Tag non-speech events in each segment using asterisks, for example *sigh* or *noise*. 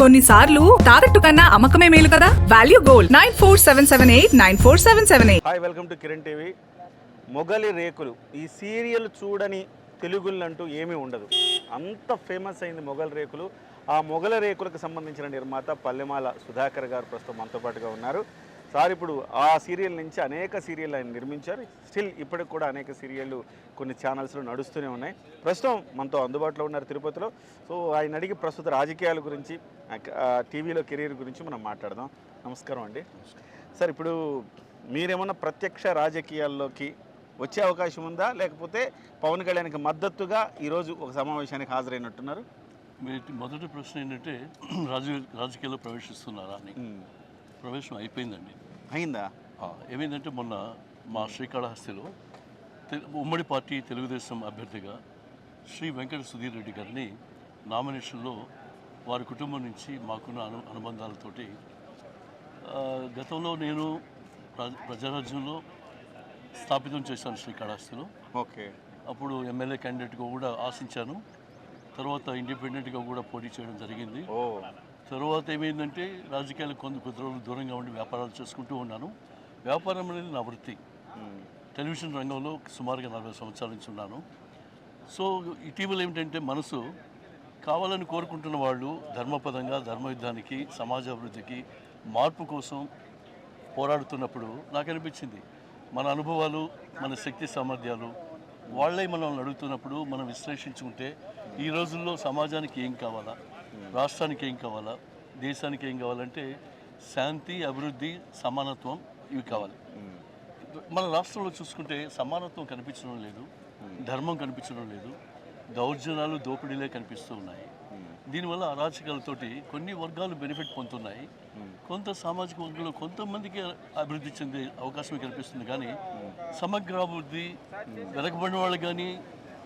కొన్నిసార్లు తాకట్టు కన్నా అమ్మకమే మేలు కదా? Value gold. Nine four seven seven eight nine four seven seven eight. Hi welcome to Kiran TV Mogali Rekulu. ఈ సీరియల్ చూడని తెలుగులంటూ ఏమీ ఉండదు. అంత ఫేమస్ అయింది మొగల్ రేకులు. ఆ మొగల రేకులకు సంబంధించిన నిర్మాత పల్లెమాల సుధాకర్ గారు ప్రస్తుతం మనతో పాటుగా ఉన్నారు. సార్ ఇప్పుడు ఆ సీరియల్ నుంచి అనేక సీరియల్ ఆయన నిర్మించారు. స్టిల్ ఇప్పటికి కూడా అనేక సీరియళ్ళు కొన్ని ఛానల్స్లో నడుస్తూనే ఉన్నాయి. ప్రస్తుతం మనతో అందుబాటులో ఉన్నారు తిరుపతిలో. సో ఆయన అడిగి ప్రస్తుత రాజకీయాల గురించి టీవీలో కెరీర్ గురించి మనం మాట్లాడదాం. నమస్కారం అండి. సార్ ఇప్పుడు మీరేమన్నా ప్రత్యక్ష రాజకీయాల్లోకి వచ్చే అవకాశం ఉందా? లేకపోతే పవన్ కళ్యాణ్కి మద్దతుగా ఈరోజు ఒక సమావేశానికి హాజరైనట్టున్నారు? మీ మొదటి ప్రశ్న ఏంటంటే *clears throat* రాజకీయ రాజకీయాల్లో ప్రవేశిస్తున్నారా అని. ప్రవేశం అయిపోయిందండి. అయిందా? ఏమైందంటే మొన్న మా శ్రీకాళహస్తిలో ఉమ్మడి పార్టీ తెలుగుదేశం అభ్యర్థిగా శ్రీ వెంకట సుధీర్ రెడ్డి గారిని నామినేషన్లో వారి కుటుంబం నుంచి మాకున్న అను అనుబంధాలతోటి గతంలో నేను ప్ర- ప్రజారాజ్యంలో స్థాపితం చేశాను శ్రీకాళహస్తిలో. ఓకే. అప్పుడు ఎమ్మెల్యే క్యాండిడేట్గా కూడా ఆశించాను. తర్వాత ఇండిపెండెంట్గా కూడా పోటీ చేయడం జరిగింది. తర్వాత ఏమైందంటే రాజకీయాలకు కొంత కొద్ది రోజులు దూరంగా ఉండి వ్యాపారాలు చేసుకుంటూ ఉన్నాను. వ్యాపారం అనేది నా వృత్తి. టెలివిజన్ రంగంలో సుమారుగా నలభై సంవత్సరాల నుంచి ఉన్నాను. సో ఇటీవల ఏమిటంటే మనసు కావాలని కోరుకుంటున్న వాళ్ళు ధర్మపదంగా ధర్మయుద్ధానికి సమాజ అభివృద్ధికి మార్పు కోసం పోరాడుతున్నప్పుడు నాకు అనిపించింది. మన అనుభవాలు మన శక్తి సామర్థ్యాలు వాళ్ళే మనల్ని అడుగుతున్నప్పుడు మనం విశ్లేషించుకుంటే ఈ రోజుల్లో సమాజానికి ఏం కావాలా? రాష్ట్రానికి ఏం కావాలా? దేశానికి ఏం కావాలంటే శాంతి అభివృద్ధి సమానత్వం ఇవి కావాలి. మన రాష్ట్రంలో చూసుకుంటే సమానత్వం కనిపించడం లేదు ధర్మం కనిపించడం లేదు దౌర్జన్యాలు దోపిడీలే కనిపిస్తూ ఉన్నాయి. దీనివల్ల అరాచకాలతోటి కొన్ని వర్గాలు బెనిఫిట్ పొందుతున్నాయి. కొంత సామాజిక వర్గంలో కొంతమందికి అభివృద్ధి చెందే అవకాశం కనిపిస్తుంది కానీ సమగ్ర అభివృద్ధి వెనకబడిన వాళ్ళు కానీ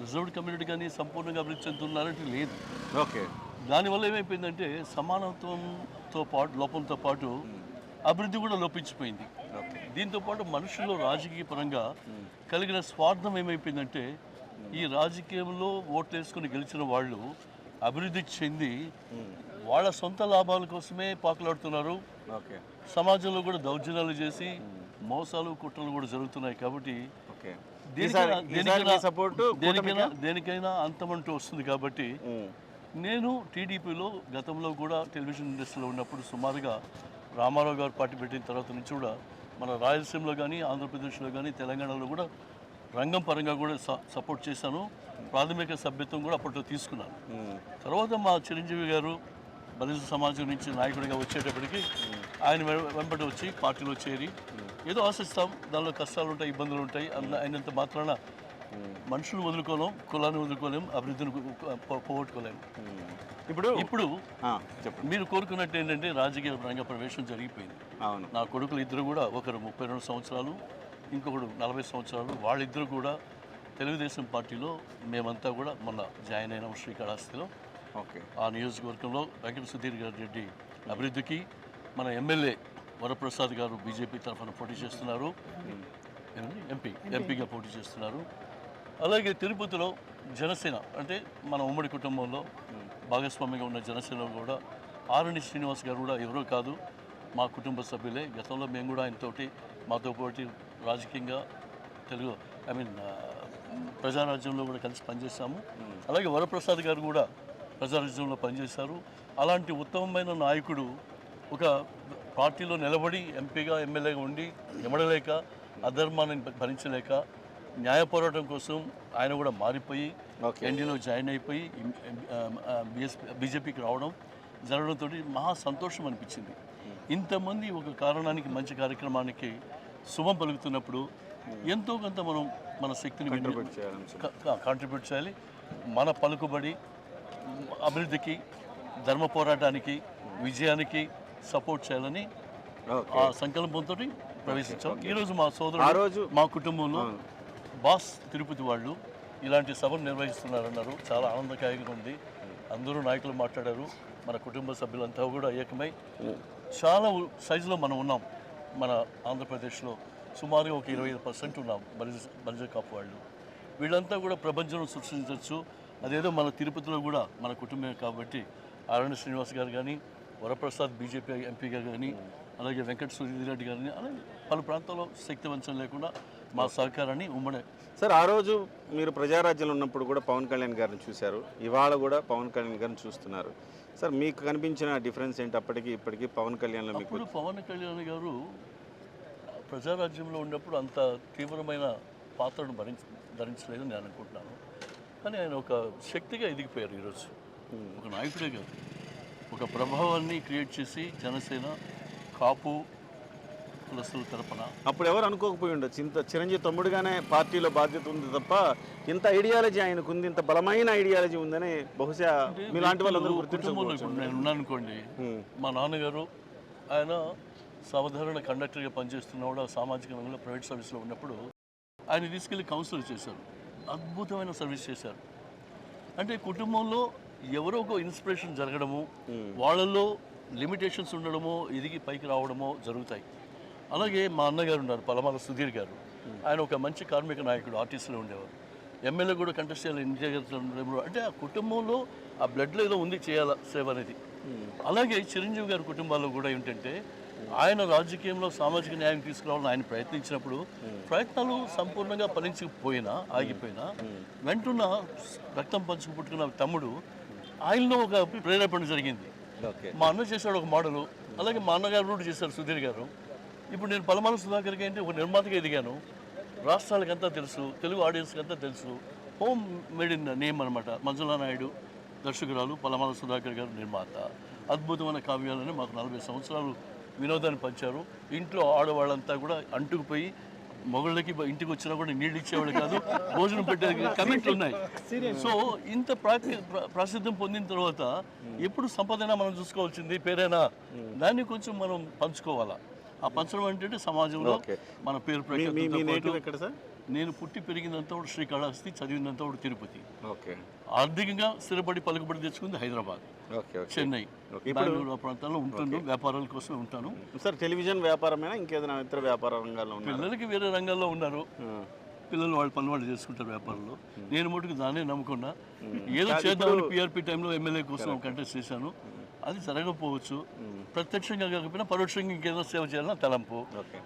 రిజర్వ్డ్ కమ్యూనిటీ కానీ సంపూర్ణంగా అభివృద్ధి చెందుతున్నారంటే లేదు. ఓకే. దానివల్ల ఏమైపోయిందంటే సమానత్వంతో పాటు లోపంతో పాటు అభివృద్ధి కూడా లోపించిపోయింది. దీంతో పాటు మనుషుల్లో రాజకీయ పరంగా కలిగిన స్వార్థం ఏమైపోయిందంటే ఈ రాజకీయంలో ఓట్లు వేసుకుని గెలిచిన వాళ్ళు అభివృద్ధి చెంది వాళ్ళ సొంత లాభాల కోసమే పాకులాడుతున్నారు. సమాజంలో కూడా దౌర్జన్యాలు చేసి మోసాలు కుట్రలు కూడా జరుగుతున్నాయి కాబట్టి దేనికైనా దేనికైనా అంతమంటూ వస్తుంది కాబట్టి నేను టీడీపీలో గతంలో కూడా టెలివిజన్ ఇండస్ట్రీలో ఉన్నప్పుడు సుమారుగా రామారావు గారు పార్టీ పెట్టిన తర్వాత నుంచి కూడా మన రాయలసీమలో కానీ ఆంధ్రప్రదేశ్లో కానీ తెలంగాణలో కూడా రంగం పరంగా కూడా సపోర్ట్ చేశాను. ప్రాథమిక సభ్యత్వం కూడా అప్పట్లో తీసుకున్నాను. తర్వాత మా చిరంజీవి గారు బలిజ సమాజం నుంచి నాయకుడిగా వచ్చేటప్పటికి ఆయన వెంబడి వచ్చి పార్టీలో చేరి ఏదో ఆశిస్తాం దానిలో కష్టాలు ఉంటాయి ఇబ్బందులు ఉంటాయి అన్న అయినంత మాత్రాన మనుషులు వదులుకోలేం కులాన్ని వదులుకోలేం అభివృద్ధిని కు- పో- పోగొట్టుకోలేం. ఇప్పుడు ఇప్పుడు మీరు కోరుకున్నట్టు ఏంటంటే రాజకీయ రంగ ప్రవేశం జరిగిపోయింది. అవును. నా కొడుకులు ఇద్దరు కూడా ఒకరు ముప్పై రెండు సంవత్సరాలు ఇంకొకడు నలభై సంవత్సరాలు వాళ్ళిద్దరు కూడా తెలుగుదేశం పార్టీలో మేమంతా కూడా మొన్న జాయిన్ అయినాం శ్రీకాళహస్తిలో ఓకే. ఆ నియోజకవర్గంలో వెంకట సుధీర్ గారి రెడ్డి అభివృద్ధికి మన ఎమ్మెల్యే వరప్రసాద్ గారు బీజేపీ తరఫున పోటీ చేస్తున్నారు? ఎంపీ ఎంపీగా పోటీ చేస్తున్నారు. అలాగే తిరుపతిలో జనసేన అంటే మన ఉమ్మడి కుటుంబంలో భాగస్వామిగా ఉన్న జనసేన కూడా ఆరణి శ్రీనివాస్ గారు కూడా ఎవరో కాదు. మా కుటుంబ సభ్యులే. గతంలో మేము కూడా ఆయనతోటి మాతో పాటు రాజకీయంగా తెలుగు ఐ మీన్ ప్రజారాజ్యంలో కూడా కలిసి పనిచేశాము. అలాగే వరప్రసాద్ గారు కూడా ప్రజారాజ్యంలో పనిచేశారు. అలాంటి ఉత్తమమైన నాయకుడు ఒక పార్టీలో నిలబడి ఎంపీగా ఎమ్మెల్యేగా ఉండి ఎమడలేక అధర్మాన్ని భరించలేక న్యాయ పోరాటం కోసం ఆయన కూడా మారిపోయి. ఎన్డీలో జాయిన్ అయిపోయి బీజేపీకి రావడం జరగడంతో మహా సంతోషం అనిపించింది. ఇంతమంది ఒక కారణానికి మంచి కార్యక్రమానికి శుభం పలుకుతున్నప్పుడు ఎంతో కొంత మనం మన శక్తిని కాంట్రిబ్యూట్ చేయాలి. మన పలుకుబడి అభివృద్ధికి ధర్మ పోరాటానికి విజయానికి సపోర్ట్ చేయాలని ఆ సంకల్పంతో ప్రవేశించాం. ఈరోజు మా సోదరుడు రోజు మా కుటుంబంలో బాస్ తిరుపతి వాళ్ళు ఇలాంటి సభను నిర్వహిస్తున్నారన్నారు. చాలా ఆనందకాయంగా ఉంది. అందరూ నాయకులు మాట్లాడారు. మన కుటుంబ సభ్యులంతా కూడా ఏకమై చాలా సైజులో మనం ఉన్నాం. మన ఆంధ్రప్రదేశ్లో సుమారుగా ఒక ఇరవై ఐదు పర్సెంట్ ఉన్నాం బలిజ బలిజ కాపు వాళ్ళు. వీళ్ళంతా కూడా ప్రపంచం సృష్టించవచ్చు. అదేదో మన తిరుపతిలో కూడా మన కుటుంబమే కాబట్టి ఆరణ్య శ్రీనివాస్ గారు కానీ వరప్రసాద్ బీజేపీ ఎంపీగా కానీ అలాగే వెంకట సూర్యరెడ్డి రెడ్డి గారిని అలాగే పలు ప్రాంతాల్లో శక్తివంచం లేకుండా మా సహకారాన్ని ఉమ్మడి సార్ ఆ రోజు మీరు ప్రజారాజ్యంలో ఉన్నప్పుడు కూడా పవన్ కళ్యాణ్ గారిని చూశారు. ఇవాళ కూడా పవన్ కళ్యాణ్ గారిని చూస్తున్నారు. సార్ మీకు కనిపించిన డిఫరెన్స్ ఏంటి? అప్పటికి ఇప్పటికి పవన్ కళ్యాణ్లో మీకు పవన్ కళ్యాణ్ గారు ప్రజారాజ్యంలో ఉన్నప్పుడు అంత తీవ్రమైన పాత్రను భరించ ధరించలేదు నేను అనుకుంటున్నాను. కానీ ఆయన ఒక శక్తిగా ఎదిగిపోయారు ఈరోజు. ఒక నాయకుడే కాదు. ఒక ప్రభావాన్ని క్రియేట్ చేసి జనసేన కాపు కులస్తుల తరపున. అప్పుడు ఎవరు అనుకోకపోయి ఉండొచ్చు. ఇంత చిరంజీవి తమ్ముడుగానే పార్టీలో బాధ్యత ఉంది తప్ప ఇంత ఐడియాలజీ ఆయనకు ఉంది ఇంత బలమైన ఐడియాలజీ ఉందని బహుశా మీలాంటి వాళ్ళందరూ కుటుంబంలో గుర్తించకపోవచ్చు ఇప్పుడు నేను ఉన్నాను అనుకోండి మా నాన్నగారు ఆయన సాధారణ కండక్టర్గా పనిచేస్తున్న కూడా సామాజిక రంగంలో ప్రైవేట్ సర్వీస్లో ఉన్నప్పుడు ఆయన తీసుకెళ్ళి కౌన్సిలర్ చేశారు. అద్భుతమైన సర్వీస్ చేశారు. అంటే కుటుంబంలో ఎవరో ఒక ఇన్స్పిరేషన్ జరగడము వాళ్ళల్లో లిమిటేషన్స్ ఉండడమో ఎదిగి పైకి రావడమో జరుగుతాయి. అలాగే మా అన్నగారు ఉన్నారు పలమాల సుధీర్ గారు. ఆయన ఒక మంచి కార్మిక నాయకుడు ఆర్టీసీలో ఉండేవారు. ఎమ్మెల్యే కూడా కంటెస్ట్ చేయాలి ఇండియా అంటే ఆ కుటుంబంలో ఆ బ్లడ్లో ఏదో ఉంది చేయాల సేవ అనేది. అలాగే చిరంజీవి గారి కుటుంబాల్లో కూడా ఏంటంటే ఆయన రాజకీయంలో సామాజిక న్యాయం తీసుకురావాలని ఆయన ప్రయత్నించినప్పుడు ప్రయత్నాలు సంపూర్ణంగా ఫలించకపోయినా ఆగిపోయినా వెంటున్న రక్తం పంచుకు పుట్టుకున్న తమ్ముడు ఆయనలో ఒక ప్రేరేపణ జరిగింది. మా అన్న చేశాడు ఒక మోడలు. అలాగే మా అన్నగారు కూడా చేశారు సుధీర్ గారు. ఇప్పుడు నేను పలమాల సుధాకర్కి ఏంటి ఒక నిర్మాతగా ఎదిగాను. రాష్ట్రాలకంతా తెలుసు తెలుగు ఆడియన్స్కి అంతా తెలుసు. హోమ్ మేడ్ ఇన్ నేమ్ అనమాట మంజులా నాయుడు దర్శకురాలు పలమాల సుధాకర్ గారు నిర్మాత. అద్భుతమైన కావ్యాలని మాకు నలభై సంవత్సరాలు వినోదాన్ని పంచారు. ఇంట్లో ఆడవాళ్ళంతా కూడా అంటుకుపోయి మొగుళ్ళకి ఇంటికి వచ్చినా కూడా నీళ్ళు ఇచ్చేవాళ్ళు కాదు భోజనం పెట్టేది కమెంట్లు ఉన్నాయి. సో ఇంత ప్రసిద్ధం పొందిన తర్వాత ఎప్పుడు సంపదైనా మనం చూసుకోవాల్సింది పేరైనా? దాన్ని కొంచెం మనం పంచుకోవాలా? ఆ పంచడం అంటే సమాజంలో. మన పేరు ప్రఖ్యాతులతో నేను పుట్టి పెరిగినంత కూడా శ్రీకాళహస్తి చదివినంత కూడా తిరుపతి. ఆర్థికంగా స్థిరపడి పలుకుబడి తెచ్చుకుంది హైదరాబాద్ చెన్నై బెంగళూరు ఆ ప్రాంతాల్లో ఉంటాను వ్యాపారాల కోసమే ఉంటాను. సార్ టెలివిజన్ వ్యాపారమేనా? ఇంకేదైనా ఇతర వ్యాపార రంగాల్లో పిల్లలకి వేరే రంగాల్లో ఉన్నారు. పిల్లలు వాళ్ళ పని వాళ్ళు చేసుకుంటారు వ్యాపారంలో. నేను మటుకు దాన్నే నమ్ముకున్నా. ఏదో చేద్దామని పిఆర్పి టైంలో ఎమ్మెల్యే కోసం కంటెస్ట్ చేశాను. అది జరగకపోవచ్చు. ప్రత్యక్షంగా కాకపోయినా పరోక్షంగా ఇంకేదో సేవ చేయాలన్న తలంపు.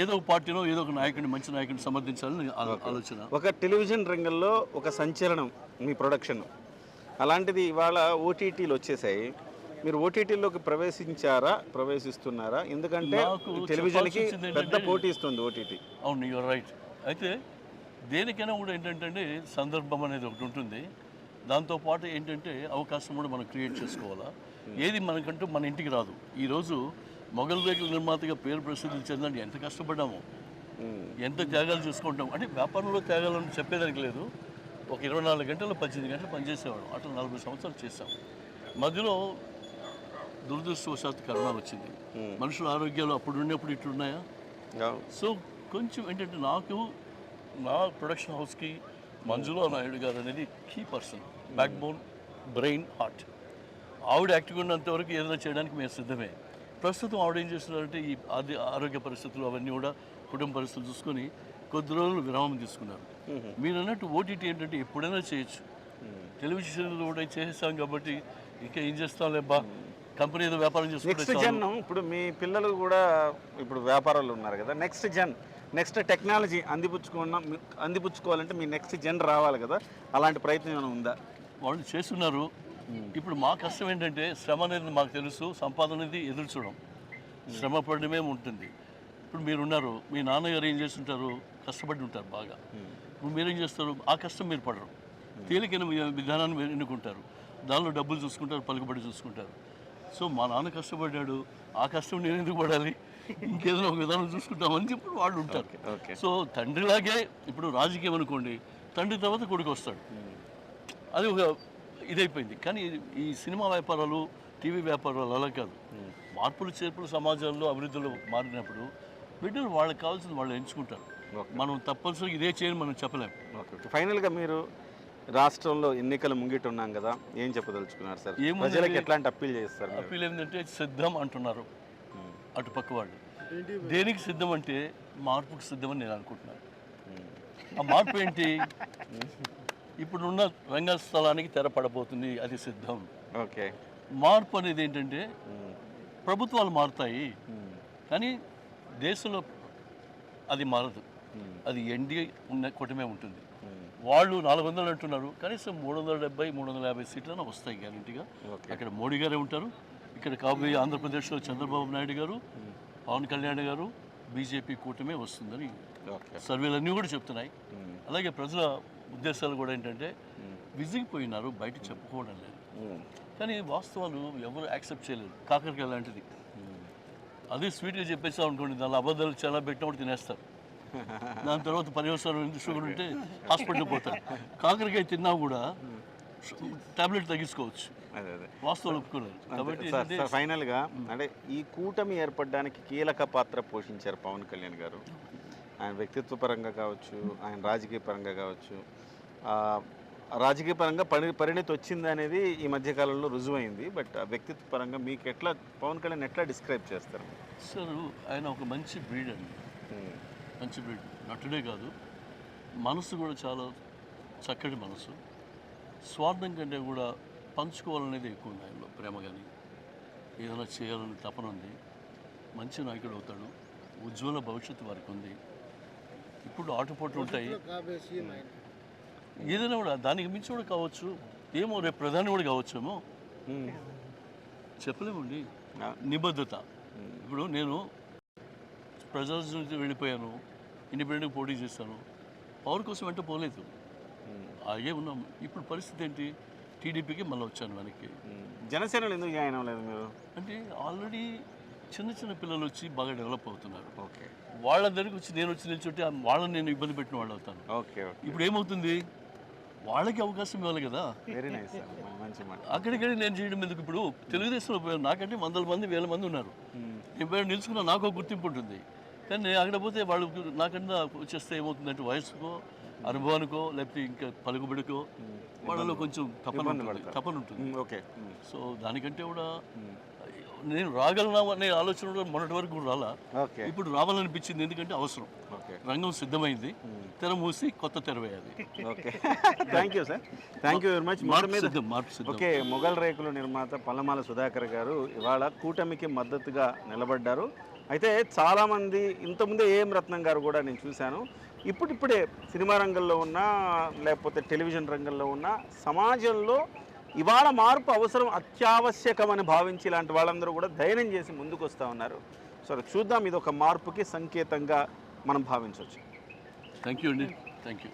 ఏదో ఒక పార్టీలో ఏదో ఒక నాయకుడిని మంచి నాయకుడిని సమర్థించాలని ఆలోచన. ఒక టెలివిజన్ రంగంలో ఒక సంచలనం మీ ప్రొడక్షన్. అలాంటిది ఇవాళ ఓటీటీలు వచ్చేసాయి. మీరు ఓటీటీలోకి ప్రవేశించారా ప్రవేశిస్తున్నారా? ఎందుకంటే నాకు టెలివిజన్కి పెద్ద పోటీ ఇస్తుంది ఓటీటీ. అవును యూఆర్ రైట్ అయితే దేనికైనా కూడా ఏంటంటే సందర్భం అనేది ఒకటి ఉంటుంది. దాంతోపాటు ఏంటంటే అవకాశం కూడా మనం క్రియేట్ చేసుకోవాలా. ఏది మనకంటూ మన ఇంటికి రాదు. ఈరోజు మొఘల్ రేకుల నిర్మాతగా పేరు ప్రసిద్ధి చెందండి. ఎంత కష్టపడ్డాము. ఎంత త్యాగాలు చేసుకుంటాం అంటే వ్యాపారంలో త్యాగాలను చెప్పేదానికి లేదు. ఒక ఇరవై నాలుగు గంటలు పద్దెనిమిది గంటలు పనిచేసేవాడు అట్లా నలభై సంవత్సరాలు చేసాం మధ్యలో దురదృష్టవశాత్తు కరోనా వచ్చింది. మనుషుల ఆరోగ్యాలు అప్పుడు ఉన్నప్పుడు ఇట్లున్నాయా? సో కొంచెం ఏంటంటే నాకు నా ప్రొడక్షన్ హౌస్కి మంజులా నాయుడు గారు అనేది key person. Backbone brain heart. ఆవిడ యాక్టివ్గా ఉన్నంత వరకు ఏదైనా చేయడానికి మేము సిద్ధమే. ప్రస్తుతం ఆవిడ ఏం చేస్తున్నారంటే ఈ ఆది ఆరోగ్య పరిస్థితులు అవన్నీ కూడా కుటుంబ పరిస్థితులు చూసుకొని కొద్ది రోజులు విరామం తీసుకున్నారు. మీరు అన్నట్టు ఓటీటీ ఏంటంటే ఎప్పుడైనా చేయొచ్చు. టెలివిజన్లో కూడా చేసేసాం కాబట్టి ఇంకా ఏం చేస్తాం లేబ్బా కంపెనీ ఏదో వ్యాపారం చేసుకుంటే నెక్స్ట్ చాలు. జన్ ఇప్పుడు మీ పిల్లలు కూడా ఇప్పుడు వ్యాపారాలు ఉన్నారు కదా నెక్స్ట్ జన్ నెక్స్ట్ టెక్నాలజీ అందిపుచ్చుకున్న అందిపుచ్చుకోవాలంటే మీ నెక్స్ట్ జన్ రావాలి కదా అలాంటి ప్రయత్నం ఏమైనా ఉందా? వాళ్ళు చేస్తున్నారు. ఇప్పుడు మా కష్టం ఏంటంటే శ్రమ అనేది మాకు తెలుసు సంపాదన అనేది ఎదురు చూడడం శ్రమ పడడమే ఉంటుంది. ఇప్పుడు మీరున్నారు మీ నాన్నగారు ఏం చేస్తుంటారు? కష్టపడి ఉంటారు బాగా. ఇప్పుడు మీరేం చేస్తారు? ఆ కష్టం మీరు పడరు. తేలికైన విధానాన్ని మీరు ఎన్నుకుంటారు. దానిలో డబ్బులు చూసుకుంటారు పలుకుబడి చూసుకుంటారు. సో మా నాన్న కష్టపడ్డాడు ఆ కష్టం నేను ఎందుకు పడాలి? ఇంకేదైనా ఒక విధానం చూసుకుంటామని చెప్పి వాళ్ళు ఉంటారు. సో తండ్రిలాగే ఇప్పుడు రాజకీయం అనుకోండి తండ్రి తర్వాత కొడుకు వస్తాడు. అది ఒక ఇదైపోయింది. కానీ ఈ సినిమా వ్యాపారాలు టీవీ వ్యాపారాలు అలా కాదు. మార్పులు చేర్పులు సమాజంలో అభివృద్ధిలో మారినప్పుడు బిడ్డలు వాళ్ళకి కావాల్సింది వాళ్ళు ఎంచుకుంటారు. మనం తప్పనిసరిగా ఇదే చేయని మనం చెప్పలేం. ఓకే ఫైనల్గా మీరు రాష్ట్రంలో ఎన్నికలు ముంగిట ఉన్నాం కదా ఏం చెప్పదలుచుకున్నారు సార్? ప్రజలకు ఎట్లాంటి అప్పీల్ చేస్తారు? అప్పీల్ ఏంటంటే సిద్ధం అంటున్నారు అటు పక్క వాళ్ళు. దేనికి సిద్ధం అంటే మార్పుకు సిద్ధం అని నేను అనుకుంటున్నాను. ఆ మార్పు ఏంటి? ఇప్పుడున్న రంగస్థలానికి తెర పడబోతుంది అది సిద్ధం. ఓకే. మార్పు అనేది ఏంటంటే ప్రభుత్వాలు మారుతాయి కానీ దేశంలో అది మారదు. అది ఎన్డీఏ ఉన్న కూటమే ఉంటుంది. వాళ్ళు నాలుగు వందలు అంటున్నారు కనీసం మూడు వందల డెబ్బై మూడు వందల యాభై సీట్లైనా వస్తాయి గ్యారంటీగా. అక్కడ మోడీ గారే ఉంటారు. ఇక్కడ కాబోయే ఆంధ్రప్రదేశ్లో చంద్రబాబు నాయుడు గారు పవన్ కళ్యాణ్ గారు బీజేపీ కూటమే వస్తుందని సర్వేలన్నీ కూడా చెప్తున్నాయి. అలాగే ప్రజల ఉద్దేశాలు కూడా ఏంటంటే విసిగిపోయినారు బయట చెప్పుకోవడం లేదు. కానీ వాస్తవాలు ఎవరు యాక్సెప్ట్ చేయలేరు కాకరకాయ లాంటిది. అదే స్వీట్గా చెప్పేసాం అనుకోండి దానిలో అబద్ధాలు చాలా పెట్టినప్పుడు తినేస్తారు. దాని తర్వాత పర్యవసానం ఎందుకు షుగర్ ఉంటే హాస్పిటల్ పోతారు. కాకరకాయ తిన్నా కూడా టాబ్లెట్ తగ్గించుకోవచ్చు. వాస్తవాలు ఒప్పుకోలేరు కాబట్టి ఫైనల్గా అంటే ఈ కూటమి ఏర్పడడానికి కీలక పాత్ర పోషించారు పవన్ కళ్యాణ్ గారు. ఆయన వ్యక్తిత్వ పరంగా కావచ్చు ఆయన రాజకీయ పరంగా కావచ్చు రాజకీయ పరంగా పరి పరిణతి వచ్చింది అనేది ఈ మధ్యకాలంలో రుజువైంది. బట్ ఆ వ్యక్తిత్వ పరంగా మీకు ఎట్లా పవన్ కళ్యాణ్ ఎట్లా డిస్క్రైబ్ చేస్తారు? సార్ ఆయన ఒక మంచి బ్రీడ్ అండి. మంచి బ్రీడ్. నటుడే కాదు. మనసు కూడా చాలా చక్కటి మనసు స్వార్థం కంటే కూడా పంచుకోవాలనేది ఎక్కువ ఉంది ఆయనలో ప్రేమ కానీ. ఏదైనా చేయాలని తపన ఉంది. మంచి నాయకుడు అవుతాడు. ఉజ్వల భవిష్యత్తు వారికి ఉంది. ఇప్పుడు ఆటుపోట్లు ఉంటాయి. ఏదైనా కూడా దానికి మించి కూడా కావచ్చు. ఏమో రేపు ప్రధాని కూడా కావచ్చేమో. చెప్పలేమండి. నిబద్ధత. ఇప్పుడు నేను ప్రజల నుంచి వెళ్ళిపోయాను. ఇండిపెండెంట్ పోటీ చేశాను. పవర్ కోసం వెంట పోలేదు. అలాగే ఉన్నాం. ఇప్పుడు పరిస్థితి ఏంటి? టీడీపీకి మళ్ళీ వచ్చాను వెనక్కి. జనసేనలో ఎందుకు జాయిన్ అవ్వలేదు మీరు? అంటే ఆల్రెడీ చిన్న చిన్న పిల్లలు వచ్చి బాగా డెవలప్ అవుతున్నారు. ఓకే. వాళ్ళ దగ్గరికి వచ్చి నేను వచ్చి నిల్చుంటే వాళ్ళని నేను ఇబ్బంది పెట్టిన వాళ్ళు అవుతాను. ఓకే ఇప్పుడు ఏమవుతుంది? వాళ్ళకి అవకాశం ఇవ్వాలి కదా. వెరీ నైస్ అక్కడికడి నేను చేయడం ఎందుకు? ఇప్పుడు తెలుగుదేశంలో పోయాను నాకంటే వందల మంది వేల మంది ఉన్నారు. నేను పోయి నిలుచుకున్నా నాకు గుర్తింపు ఉంటుంది. కానీ నేను అక్కడ పోతే వాళ్ళు నాకన్నా వచ్చేస్తే ఏమవుతుందంటే వయసుకో అనుభవానికో లేకపోతే ఇంకా పలుకుబడికో వాళ్ళలో కొంచెం తపన. తపన ఉంటుంది. ఓకే. సో దానికంటే కూడా నేను రాగలనా అనే ఆలోచన కూడా మొన్నటి వరకు కూడా రాలా. ఇప్పుడు రావాలనిపించింది ఎందుకంటే అవసరం. రంగం సిద్ధమైంది. తెర మూసి కొత్త తెర వేయాలి. Okay. Thank you sir thank you very much okay Mughal రేకుల నిర్మాత పల్లమాల సుధాకర్ గారు ఇవాళ కూటమికి మద్దతుగా నిలబడ్డారు. అయితే చాలామంది ఇంతకుముందే ఏం రత్నం గారు కూడా నేను చూశాను. ఇప్పుడిప్పుడే సినిమా రంగంలో ఉన్న లేకపోతే టెలివిజన్ రంగంలో ఉన్న సమాజంలో ఇవాళ మార్పు అవసరం అత్యావశ్యకమని భావించి ఇలాంటి వాళ్ళందరూ కూడా ధైర్యం చేసి ముందుకు వస్తూ ఉన్నారు. సో చూద్దాం ఇది ఒక మార్పుకి సంకేతంగా మనం భావించవచ్చు. థ్యాంక్ యూ అండి థ్యాంక్ యూ